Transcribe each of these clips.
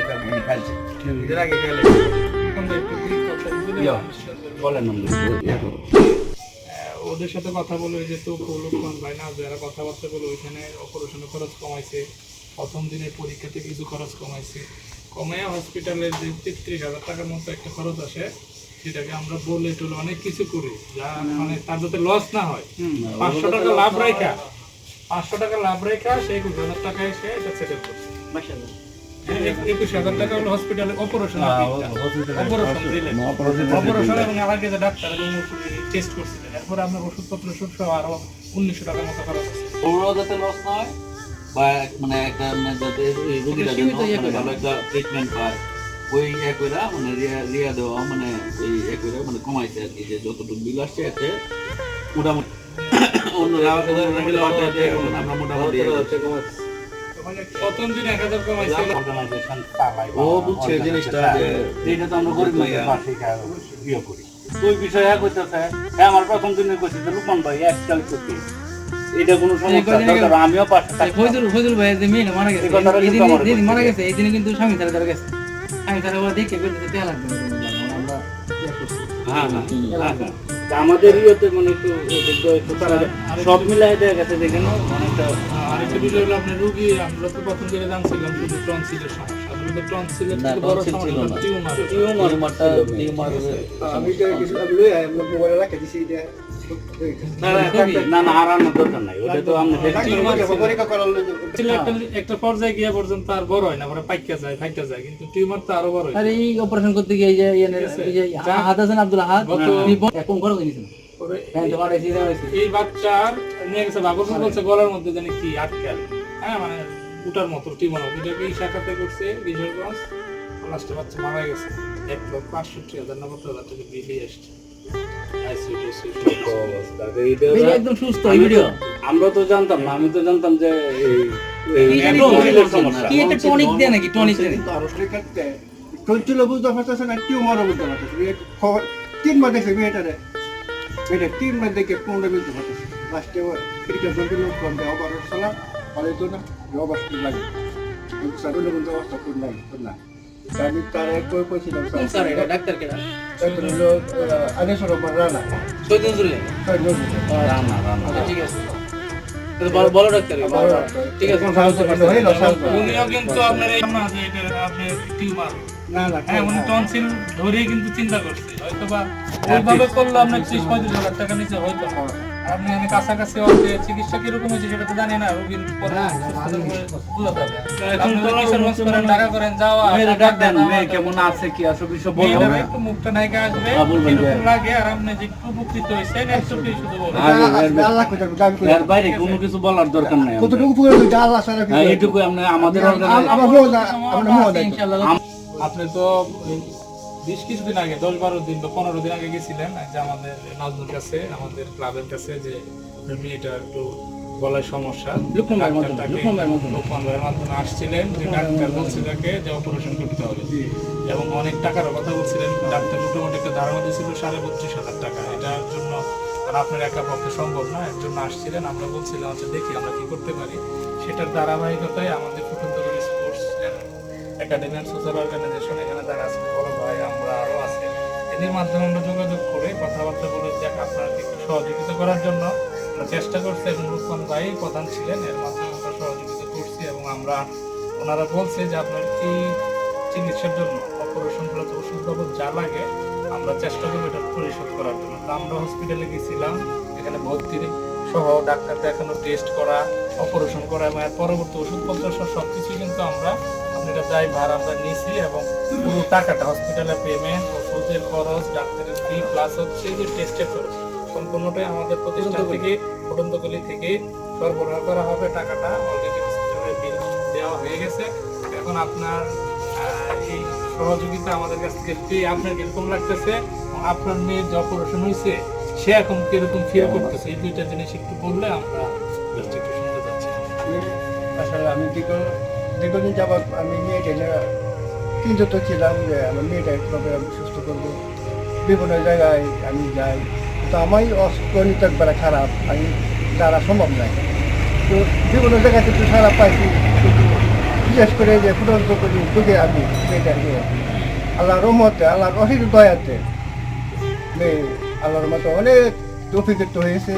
এটা এর আগে গেলে বলেন ওদের সাথে কথা বলে যে তো পৌলক্ষণ ভাই না যারা কথাবার্তা বলে ওইখানে অপারেশনের খরচ কমাইছে। প্রথম দিনের পরীক্ষাতে কিছু খরচ কমাইছে। কমাইয়া হসপিটালের যে তেত্রিশ হাজার টাকার মতো একটা খরচ আসে সেটাকে আমরা বলে টলে অনেক কিছু করি। যা মানে তার যাতে লস না হয়। পাঁচশো টাকা লাভ রেখা পাঁচশো টাকা লাভ রেখা সে একুশ হাজার টাকায় সে এটা সেটেল করছে। একুশ হাজার টাকা হলো হসপিটালে অপারেশন অপারেশন অপারেশন এবং আমার কাছে ডাক্তার টেস্ট করছিলেন। এরপর আপনার ওষুধপত্র ওষুধ সহ আরও উনিশশো টাকার মতো খরচ আছে ওরাও যাতে লস না হয় বা মানে একটা মানে যাতে এই রোগীরা যেন মানে ভালো একটা ট্রিটমেন্ট পায় ওই ইয়ে কইরা মানে রিয়া রিয়া দেওয়া মানে ওই ইয়ে কইরা মানে কমাইছে আর কি যে যতটুকু বিল আসছে এতে মোটামুটি। অন্যরা আছে, আমরা মোটামুটি প্রথম দিন এক হাজার কমাইছে। ও বুঝছে জিনিসটা যে তো আমরা গরিব মানুষের পাশে ইয়ে করি। ওই বিষয়ে এক হইতেছে। হ্যাঁ আমার প্রথম দিনে কইছি যে লুকমান ভাই একটা করতে এটা কোনো সমস্যা দরকার। আমিও পাশে থাকতাম। ফজল ফজল ভাই যে মেয়ে মারা গেছে এই কিন্তু দিন আমার যেদিন বলতে মারা গেছে এই দিনে কিন্তু স্বামী তারা তারা গেছে। স্বামী তারা ওরা দেখে দেয়া লাগবে হ্যাঁ হ্যাঁ হ্যাঁ। আমাদের ইয়েতে মানে একটু একটু সব মিলাই গেছে দেখেন অনেকটা আর বিষয় হলো আপনার রুগী আমরা তো প্রথম জানছিলাম শুধু টনসিলের সমস্যা। থেকে টিউমার। টিউমার আমি মোবাইলে রাখে দিছি একটা একটা পর্যায়ে গিয়ে পর্যন্ত আর বড় হয় না পরে পাইকা যায় ফাইটা যায় কিন্তু টিউমার তো আরও বড় হয়। আর এই অপারেশন করতে গিয়ে যে এই যে হাত আছেন আব্দুল হাত গত- খরচ নিয়েছেন পরে তো পাঠাইছি দেওয়াইছি এই বাচ্চার নিয়ে গেছে বাবুর বলছে গলার মধ্যে জানি কি আটকাল। হ্যাঁ মানে উটার মতো টিউমার। এটাকে এই শাখাতে করছে কিশোরগঞ্জ লাস্টে বাচ্চা মারা গেছে। এক লক্ষ পাঁচষট্টি হাজার না হাজার টাকা বিলিয়ে আসছে। একদম সুস্থ এই ভিডিও আমরা তো জানতাম না আমি তো জানতাম যে সমস্যা। কি একটা টনিক দেয় নাকি টনিক দেয় টনসিল বুঝতে পারতেছে না টিউমারও বুঝতে পারতেছে মেয়েটারে। মেয়েটা দেখে পনেরো পারতেছে লাস্টে ক্রিকেট লোক অবস্থা লাগে বলতে অবস্থা আমি তার এক বই কইছিলাম স্যার। এটা? ডাক্তার কেডা তারপর হলো আগে সরব রানা। সৈয়দ নজরুল তাই নজরুল রান্না রান্না ঠিক আছে। বড় বড় ডাক্তার বড় ডাক্তার। ঠিক আছে। হইল উনিও কিন্তু আপনার এই যে এটা আপনার টিউমার। না না হ্যাঁ উনি টনসিল ধরেই কিন্তু চিন্তা করছে। হয়তো বা ওইভাবে করলে আপনার ত্রিশ পঁয়ত্রিশ হাজার টাকা নিচে হয়তো আপনি এখানে কাছাকাছি হচ্ছে চিকিৎসা কীরকম হয়েছে সেটা তো জানি না রোগীর করেন, ঢাকা করেন, যাওয়া, ডাক দেন মেয়ে কেমন আছে কি বলবেন একটু মুখটা নায়িকা আসবে, হ্যাঁ, লাগে আর আপনি যে একটু উপকৃত হয়েছেন, শুধু বলবেন। এর বাইরে কোনো কিছু বলার দরকার নাই কতটুকু আল্লাহ সারা হ্যাঁ এইটুকু আমরা আমাদের organize- আমরা ইনশাআল্লাহ। আপনি তো বেশ কিছুদিন আগে দশ বারো দিন বা পনেরো দিন আগে গেছিলেন যে আমাদের নাজমুর কাছে আমাদের ক্লাবের কাছে যে মেয়েটা একটু গলায় সমস্যা ভাইয়ের মাধ্যমে, আসছিলেন যে ডাক্তার বলছে তাকে যে অপারেশন করতে হবে। এবং অনেক টাকার কথা বলছিলেন ডাক্তার মোটামুটি একটা ধারণা দিয়েছিল সাড়ে বত্রিশ হাজার টাকা। এটার জন্য আপনার একা পক্ষে সম্ভব না এর জন্য আসছিলেন। আমরা বলছিলাম আচ্ছা দেখি আমরা কি করতে পারি। সেটার ধারাবাহিকতায় আমাদের একাডেমি সোশ্যাল অর্গানাইজেশন এখানে যারা আছে, বড় ভাই, আমরা আরও আছে। এদের মাধ্যমে আমরা যোগাযোগ করে, কথাবার্তা বলে দেখ আপনাকে একটু সহযোগিতা করার জন্য। আমরা চেষ্টা করছি এবং রুকমান ভাই প্রধান ছিলেন, এর মাধ্যমে আমরা সহযোগিতা করছি এবং আমরা ওনারা বলছে যে আপনার এই চিকিৎসার জন্য অপারেশন প্লাস ওষুধ বাবদ যা লাগে, আমরা চেষ্টা করব এটা পরিশোধ করার জন্য। তো আমরা হসপিটালে গেছিলাম, এখানে ভর্তি সহ ডাক্তার দেখানো টেস্ট করা অপারেশন করা এবং পরবর্তী ওষুধপত্র সব কিছু কিন্তু আমরা আপনারা যাই ভার আমরা নিয়েছি এবং পুরো টাকাটা হসপিটালের পেমেন্ট ওষুধের খরচ ডাক্তারের ফি প্লাস হচ্ছে যে টেস্টের খরচ। সম্পূর্ণটাই আমাদের প্রতিষ্ঠান থেকে ফুটন্তকলি থেকে সরবরাহ করা হবে। টাকাটা অলরেডি হসপিটালের বিল দেওয়া হয়ে গেছে। এখন আপনার এই সহযোগিতা আমাদের কাছ থেকে পেয়ে আপনার কীরকম লাগতেছে এবং আপনার মেয়ের যে অপারেশন হয়েছে সে এখন কীরকম ফিল করতেছে? এই দুইটা জিনিস একটু বললে আমরা just একটু শুনতে চাচ্ছি আসলে আমি দীর্ঘ দীর্ঘদিন যাবৎ আমি মেয়েটা নিয়ে চিন্তিত ছিলাম যে আমার মেয়েটা কীভাবে আমি সুস্থ করব। বিভিন্ন জায়গায় আমি যাই। কিন্তু আমারই অস্কনিত একবারে খারাপ। আমি যারা সম্ভব নাই। তো বিভিন্ন জায়গায় একটু খারাপ পাইছি। বিশ্বাস করে যে ফুটন্ত করি বুঝে আমি মেয়েটাকে আল্লাহর রহমতে, আল্লাহর অসিত দয়াতে মেয়ে আল্লাহর মতো অনেক উপকৃত হয়েছে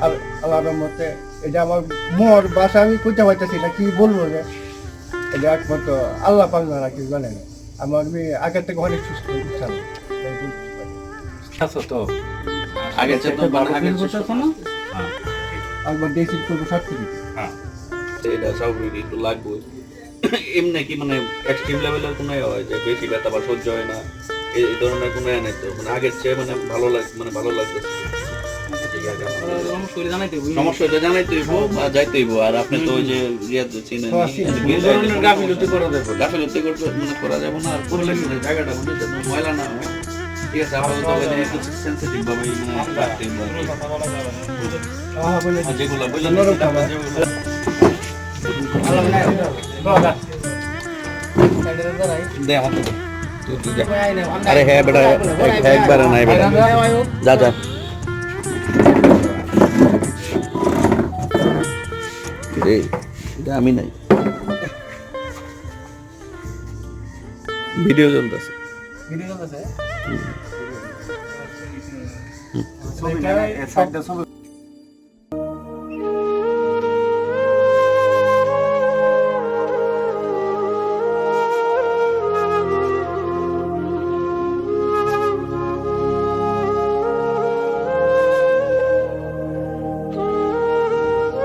আল- আল্লাহর রহমতে এটা আমার মোর বাসা আমি খুঁজে পাইতেছি না, কি বলব যে এটা একমাত্র আল্লাহ পাক না কি জানে না আমার মেয়ে আগের থেকে অনেক সুস্থ তো আগে চেয়ে তো ভালো আগে একবার করব সব কিছু। এটা স্বাভাবিক একটু লাগবে। এমনি কি মানে এক্সট্রিম লেভেলের কোনো হয় যে বেশি ব্যথা বা সহ্য হয় না? এই ধরনের কোনো তো? মানে আগের চেয়ে মানে ভালো লাগ মানে ভালো লাগতেছে। সমস্যা এটা জানাই তৈব আর আপনি তো ওই যে রিয়াদ চিনেন হ্যাঁ, গাফিলতি করা যাবে। না। গাফিলতি করতে মানে করা যাবে না। আর করলে জায়গাটা মানে ময়লা না হয়। ঠিক আছে তো মানে একটু সেন্সিটিভ ভাবে মানে রাখতে হবে। আর যেগুলো বুঝলেন দে হ্যাঁ বেটা। এক- একবারে নাই বেটা। যা যা। এই এটা আমি নাই। ভিডিও চলতেছে। ভিডিও আছে ছবি